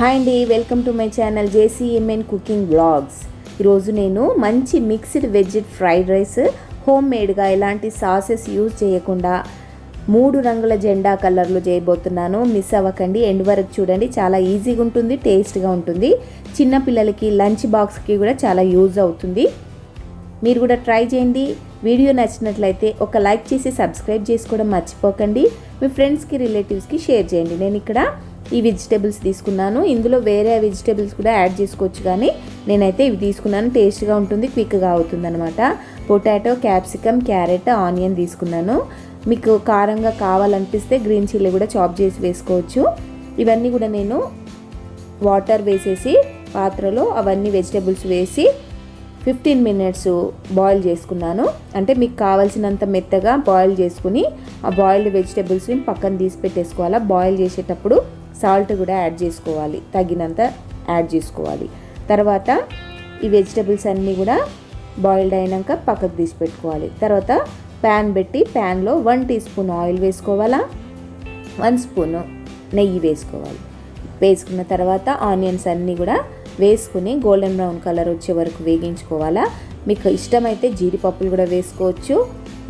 Hi అండి welcome to my channel JCMN cooking blogs ఈరోజు నేను మంచి mixed veg fried rice home మేడ్గా ఎలాంటి సాసెస్ యూజ్ చేయకుండా మూడు రంగుల జెండా కలర్లో చేయబోతున్నాను. మిస్ అవ్వకండి ఎండ్ వరకు చూడండి. చాలా ఈజీగా ఉంటుంది టేస్ట్గా ఉంటుంది. చిన్నపిల్లలకి లంచ్ బాక్స్కి కూడా చాలా యూజ్ అవుతుంది. మీరు కూడా ట్రై చేయండి. వీడియో నచ్చినట్లయితే ఒక లైక్ చేసి సబ్స్క్రైబ్ చేసుకోవడం మర్చిపోకండి. మీ ఫ్రెండ్స్కి రిలేటివ్స్కి షేర్ చేయండి. నేను ఇక్కడ ఈ వెజిటేబుల్స్ తీసుకున్నాను. ఇందులో వేరే వెజిటేబుల్స్ కూడా యాడ్ చేసుకోవచ్చు కానీ నేనైతే ఇవి తీసుకున్నాను. టేస్ట్గా ఉంటుంది క్విక్గా అవుతుంది అనమాట పొటాటో క్యాప్సికమ్ క్యారెట్ ఆనియన్ తీసుకున్నాను. మీకు కారంగా కావాలనిపిస్తే గ్రీన్ చిల్లీ కూడా చాప్ చేసి వేసుకోవచ్చు. ఇవన్నీ కూడా నేను వాటర్ వేసేసి పాత్రలో అవన్నీ వెజిటేబుల్స్ వేసి ఫిఫ్టీన్ మినిట్స్ బాయిల్ చేసుకున్నాను. అంటే మీకు కావాల్సినంత మెత్తగా బాయిల్ చేసుకుని ఆ బాయిల్డ్ వెజిటేబుల్స్ని పక్కన తీసి పెట్టేసుకోవాలి? బాయిల్ చేసేటప్పుడు సాల్ట్ కూడా యాడ్ చేసుకోవాలి. తగినంత యాడ్ చేసుకోవాలి. తర్వాత ఈ వెజిటేబుల్స్ అన్నీ కూడా బాయిల్డ్ అయినాక పక్కకు తీసి పెట్టుకోవాలి. తర్వాత ప్యాన్ పెట్టి ప్యాన్లో వన్ టీ స్పూన్ ఆయిల్ వేసుకోవాలా? వన్ స్పూన్ నెయ్యి వేసుకోవాలి. వేసుకున్న తర్వాత ఆనియన్స్ అన్నీ కూడా వేసుకుని గోల్డెన్ బ్రౌన్ కలర్ వచ్చే వరకు వేగించుకోవాలా? మీకు ఇష్టమైతే జీడిపప్పులు కూడా వేసుకోవచ్చు.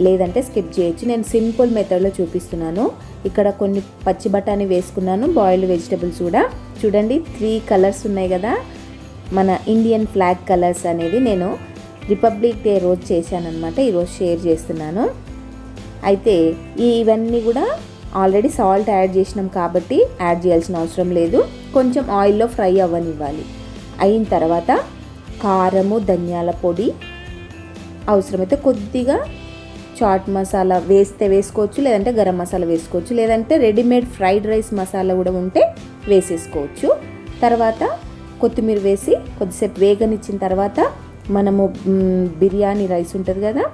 లేదంటే స్కిప్ చేయొచ్చు. నేను సింపుల్ మెథడ్లో చూపిస్తున్నాను. ఇక్కడ కొన్ని పచ్చి బఠానీ వేసుకున్నాను బాయిల్డ్ వెజిటబుల్స్ కూడా. చూడండి త్రీ కలర్స్ ఉన్నాయి కదా. మన ఇండియన్ ఫ్లాగ్ కలర్స్ అనేది నేను రిపబ్లిక్ డే రోజు చేశానమాట ఈరోజు షేర్ చేస్తున్నాను. అయితే ఇవన్నీ కూడా ఆల్రెడీ సాల్ట్ యాడ్ చేసినాం కాబట్టి యాడ్ చేయాల్సిన అవసరం లేదు. కొంచెం ఆయిల్లో ఫ్రై అవ్వనివ్వాలి. అయిన తర్వాత కారము ధనియాల పొడి అవసరమైతే కొద్దిగా చాట్ మసాలా వేస్తే వేసుకోవచ్చు లేదంటే గరం మసాలా వేసుకోవచ్చు లేదంటే రెడీమేడ్ ఫ్రైడ్ రైస్ మసాలా కూడా ఉంటే వేసేసుకోవచ్చు. తర్వాత కొత్తిమీర వేసి కొద్దిసేపు వేగనిచ్చిన తర్వాత మనము బిర్యానీ రైస్ ఉంటుంది కదా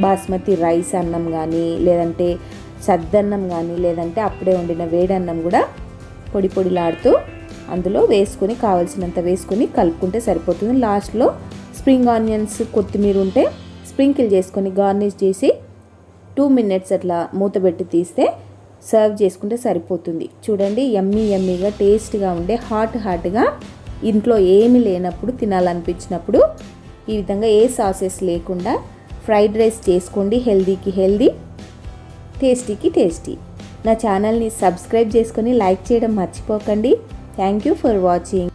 బాస్మతి రైస్ అన్నం కానీ లేదంటే సద్దన్నం కానీ లేదంటే అప్పుడే వండిన వేడన్నం కూడా పొడి పొడిలాడుతూ అందులో వేసుకొని కావాల్సినంత వేసుకొని కలుపుకుంటే సరిపోతుంది. లాస్ట్లో స్ప్రింగ్ ఆనియన్స్ కొత్తిమీర ఉంటే స్ప్రింకిల్ చేసుకొని గార్నిష్ చేసి టూ మినిట్స్ అట్లా మూత పెట్టి తీస్తే సర్వ్ చేసుకుంటే సరిపోతుంది. చూడండి ఎమ్మీ ఎమ్మీగా టేస్ట్గా ఉండే హాట్ హాట్గా ఇంట్లో ఏమి లేనప్పుడు తినాలనిపించినప్పుడు ఈ విధంగా ఏ సాసెస్ లేకుండా ఫ్రైడ్ రైస్ చేసుకోండి హెల్దీకి హెల్దీ టేస్టీకి టేస్టీ. నా ఛానల్ని సబ్స్క్రైబ్ చేసుకొని లైక్ చేయడం మర్చిపోకండి. Thank you for watching.